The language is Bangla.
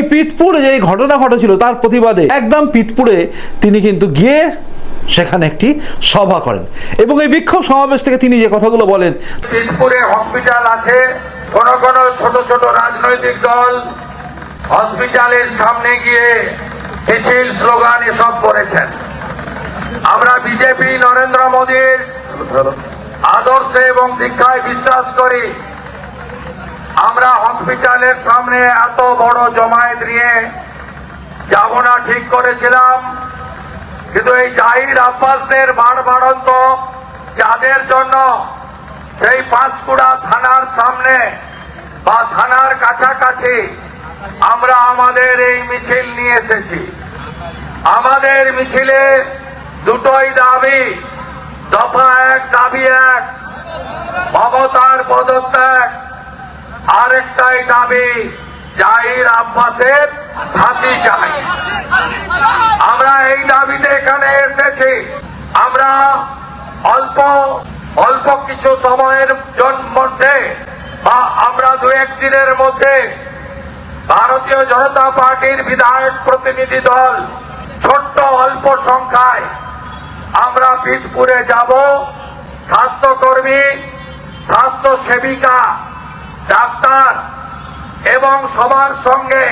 এই পিতপুরে যে ঘটনা ঘটেছিল তার প্রতিবাদে একদম পিতপুরে তিনি কিন্তু গিয়ে সেখানে একটি সভা করেন। এবং এই বিক্ষোভ সমাবেশ থেকে তিনি যে কথাগুলো বলেন তিনপুরে হসপিটাল আছে কোন কোন ছোট ছোট রাজনৈতিক দল হসপিটালের সামনে গিয়ে মিছিল, স্লোগান এসব করেছেন। আমরা বিজেপি, নরেন্দ্র মোদীর আদর্শে এবং দীক্ষায় বিশ্বাস করি আমরা হসপিটালের সামনে এত বড় জমায়েত নিয়ে যাব না, ঠিক করেছিলাম। কিন্তু এই জাহির আব্বাসদের বাড় বাড়ন্ত যাদের জন্য সেই পাঁশকুড়া থানার সামনে বা থানার কাছাকাছি আমরা আমাদের এই মিছিল নিয়ে এসেছি। আমাদের মিছিলে দুটোই দাবি, দফা এক, দাবি এক মমতার পদত্যাগ। আরেকটাই দাবি জাহির আব্বাসের ফাঁসি চাই। আমরা এই দাবিতে এখানে এসেছি। আমরা অল্প অল্প কিছু সময়ের মধ্যে বা আমরা দু একদিনের মধ্যে ভারতীয় জনতা পার্টির বিধায়ক প্রতিনিধি দল ছোট্ট অল্প সংখ্যায় আমরা বিদপুরে যাব। স্বাস্থ্যকর্মী স্বাস্থ্য সেবিকা ডাক্তার এবং সবার সঙ্গে